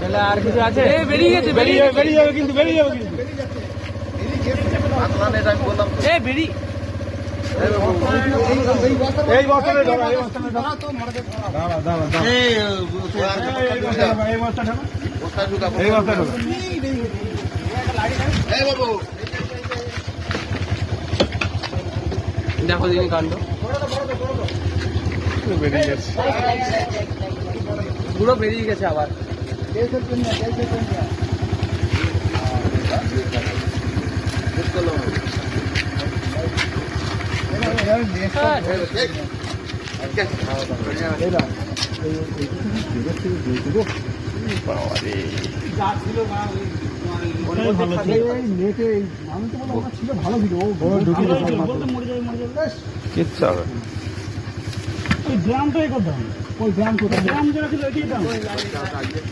তাহলে আর কিছু আছে? এ বেরিয়ে গেছে বেরিয়ে যাবে বেরিয়ে যাবে কিন্তু বেরিয়ে যাবে কিন্তু। এ বেরিয়ে। এই বস্তাটা ঢোকা এই বস্তাটা ঢোকা দাঁড়া দাঁড়া দাঁড়া এই বস্তা ঢোকা এই বস্তা এই বস্তা দেখো দিন কাণ্ড বেরিয়ে গেছে গেছে আবার কিচ্ছু হবে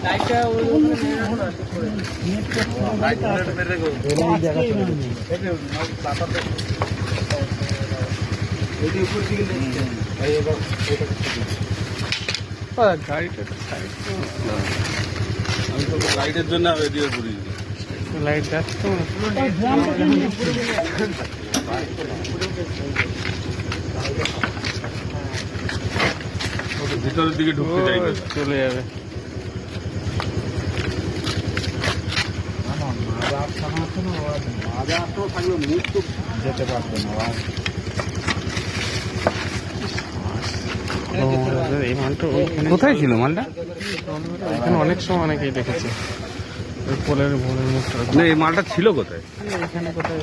লাইটটা ওই গাড়িটা আমি তো লাইটের জন্য এদিকে ঘুরি লাইট যাচ্ছে তো ভিতরের দিকে ঢুকতে যাই চলে যাবে। যেতে পারবে না এই মালটা কোথায় ছিল মালটা? এখানে অনেক সময় অনেকেই দেখেছে। পোলের ভোলের মুখটা। না এই মালটা ছিল কোথায়? এখানে কোথায়?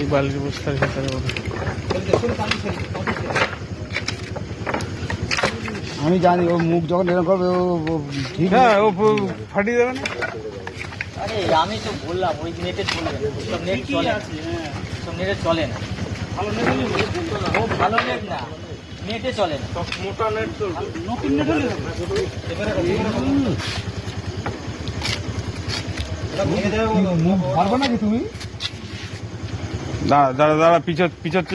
এই বালির বস্তার ভিতরে আমি জানি ও মুখ যখন এরকম করবে ও ও ঠিক হ্যাঁ ও ফাটিয়ে দেবে না? আরে আমি তো বললাম ওই নেটে চলে। না সব নেট চলে না। সব নেটে চলে না ও ভালো নেট না। নেটে চলে না। মোটা নেট তো। মুখ পারবে নাকি তুমি? দাঁড়া দাঁড়া দাঁড়া পিছর পিছচ্ছে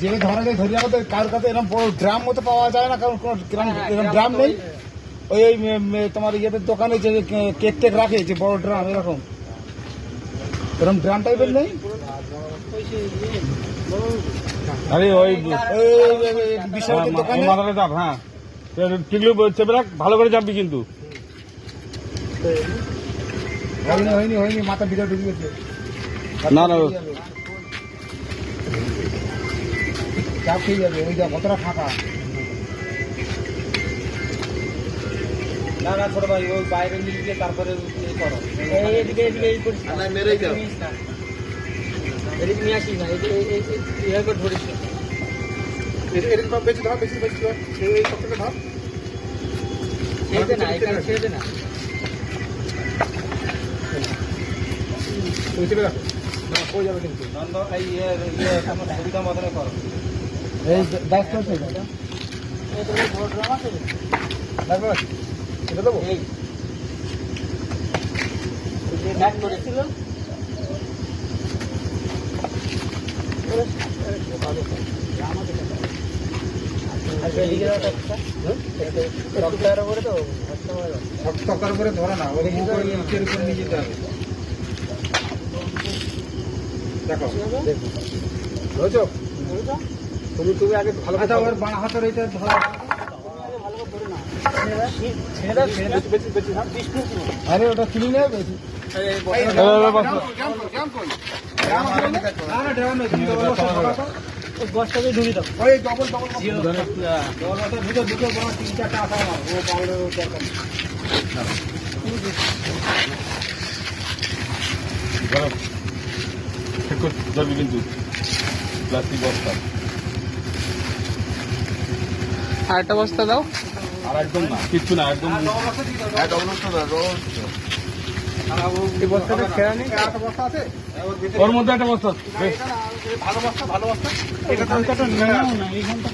যে ধরনের ধরি আমাদের কার কাছে এরকম বড় ড্রাম মতো পাওয়া যায় না কারণ কোনো গ্রাম এরকম ড্রাম নেই। ওই ওই তোমার ইয়েদের দোকানে যে কে- কেক টেক রাখে যে বড় ড্রাম এরকম। এরকম ড্রাম টাইপের নেই? আরে ওই বিশালের দোকানে? মাথাটা চাপ হ্যাঁ। টিকলু চেপে রাখ ভালো করে চাপবি কিন্তু। হয়নি হয়নি হয়নি মাথা ভিতরে ঢুকে গেছে। না, না। চাপ খেয়ে যাবে ওই যা কতটা ফাঁকা না না ছোট ভাই ওই বাইরে নিয়ে গিয়ে তারপরে ইয়ে করো এই এদিকে এদিকে এই করিস না মেরেই দাও। এদিকে নিয়ে আসিস না এইভাবে ধরিস বেশি ধর বেশি বেশি ধর এই সবটাকে ধর ছেড়ে দে না এখানে ছেড়ে দে না ওই চেপে রাখো না হয়ে যাবে কিন্তু নন্দ এই ইয়ে ইয়ে তোমার সুবিধা মতনে করো এই বড় আছে এটা দেবো? এই। এই করেছিল। উপরে ধরে না ওই নিচের উপরে নিয়ে যেতে হবে। দেখো। বুঝছ তুমি তুমি আগে ভালো ওর বাঁ হাতের এইটা ধরা না আরে ওটা কিনে নেবে বেশি বস্তা- ওই দাও ওই ডবল ডবল দুটো দুটো তিন চারটা আসা ও পাউডার কিন্তু প্লাস্টিক বস্তা আর একটা বস্তা দাও। আর একদম না কিচ্ছু না একদম হ্যাঁ, ওর মধ্যে একটা বস্তা ভালো বস্তা ভালো বস্তা।